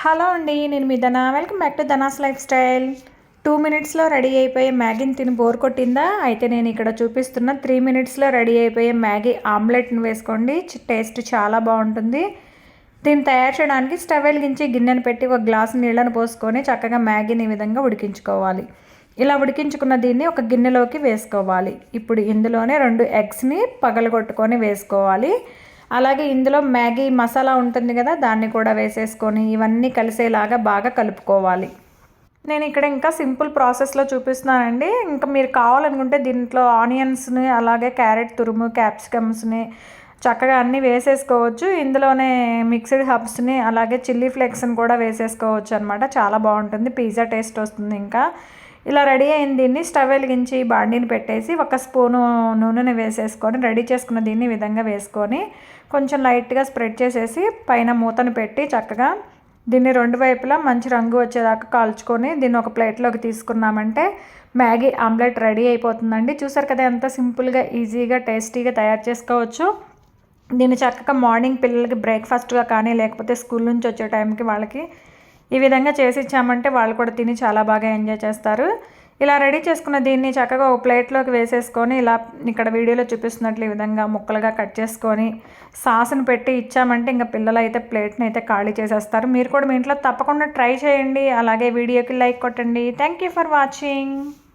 Hello అండి నేను మీ Dhana. Welcome back to Dhana's lifestyle. Two మినిట్స్లో రెడీ అయిపోయే మ్యాగీని తిని బోర్ కొట్టిందా? అయితే నేను ఇక్కడ చూపిస్తున్న త్రీ మినిట్స్లో రెడీ అయిపోయే మ్యాగీ ఆమ్లెట్ని వేసుకోండి. టేస్ట్ చాలా బాగుంటుంది. దీన్ని తయారు చేయడానికి స్టవ్ వెలిగించి గిన్నెను పెట్టి ఒక గ్లాసు నీళ్ళను పోసుకొని చక్కగా మ్యాగీని ఈ విధంగా ఉడికించుకోవాలి. ఇలా ఉడికించుకున్న దీన్ని ఒక గిన్నెలోకి వేసుకోవాలి. ఇప్పుడు ఇందులోనే రెండు ఎగ్స్ని పగలగొట్టుకొని వేసుకోవాలి. అలాగే ఇందులో మ్యాగీ మసాలా ఉంటుంది కదా దాన్ని కూడా వేసేసుకొని ఇవన్నీ కలిసేలాగా బాగా కలుపుకోవాలి. నేను ఇక్కడ ఇంకా సింపుల్ ప్రాసెస్లో చూపిస్తున్నానండి. ఇంకా మీరు కావాలనుకుంటే దీంట్లో ఆనియన్స్ని అలాగే క్యారెట్ తురుము క్యాప్సికమ్స్ని చక్కగా అన్నీ వేసేసుకోవచ్చు. ఇందులోనే మిక్స్డ్ హబ్స్ని అలాగే చిల్లీ ఫ్లేక్స్ని కూడా వేసేసుకోవచ్చు అనమాట చాలా బాగుంటుంది. పిజ్జా టేస్ట్ వస్తుంది ఇంకా. ఇలా రెడీ అయిన దీన్ని స్టవ్ వెలిగించి బాండీని పెట్టేసి ఒక స్పూను నూనెని వేసేసుకొని రెడీ చేసుకున్న దీన్ని విధంగా వేసుకొని కొంచెం లైట్గా స్ప్రెడ్ చేసేసి పైన మూతను పెట్టి చక్కగా దీన్ని రెండు వైపులా మంచి రంగు వచ్చేదాకా కాల్చుకొని దీన్ని ఒక ప్లేట్లోకి తీసుకున్నామంటే మ్యాగీ ఆమ్లెట్ రెడీ అయిపోతుందండి. చూసారు కదా ఎంత సింపుల్గా ఈజీగా టేస్టీగా తయారు చేసుకోవచ్చు. దీన్ని చక్కగా మార్నింగ్ పిల్లలకి బ్రేక్ఫాస్ట్గా కానీ లేకపోతే స్కూల్ నుంచి వచ్చే టైంకి వాళ్ళకి ఈ విధంగా చేసి ఇచ్చామంటే వాళ్ళు కూడా తిని చాలా బాగా ఎంజాయ్ చేస్తారు. ఇలా రెడీ చేసుకున్న దీన్ని చక్కగా ఒక ప్లేట్లోకి వేసేసుకొని ఇలా ఇక్కడ వీడియోలో చూపిస్తున్నట్లు ఈ విధంగా ముక్కలుగా కట్ చేసుకొని సాస్ను పెట్టి ఇచ్చామంటే ఇంకా పిల్లలు అయితే ప్లేట్ని అయితే ఖాళీ చేసేస్తారు. మీరు కూడా మీ ఇంట్లో తప్పకుండా ట్రై చేయండి. అలాగే వీడియోకి లైక్ కొట్టండి. Thank you for watching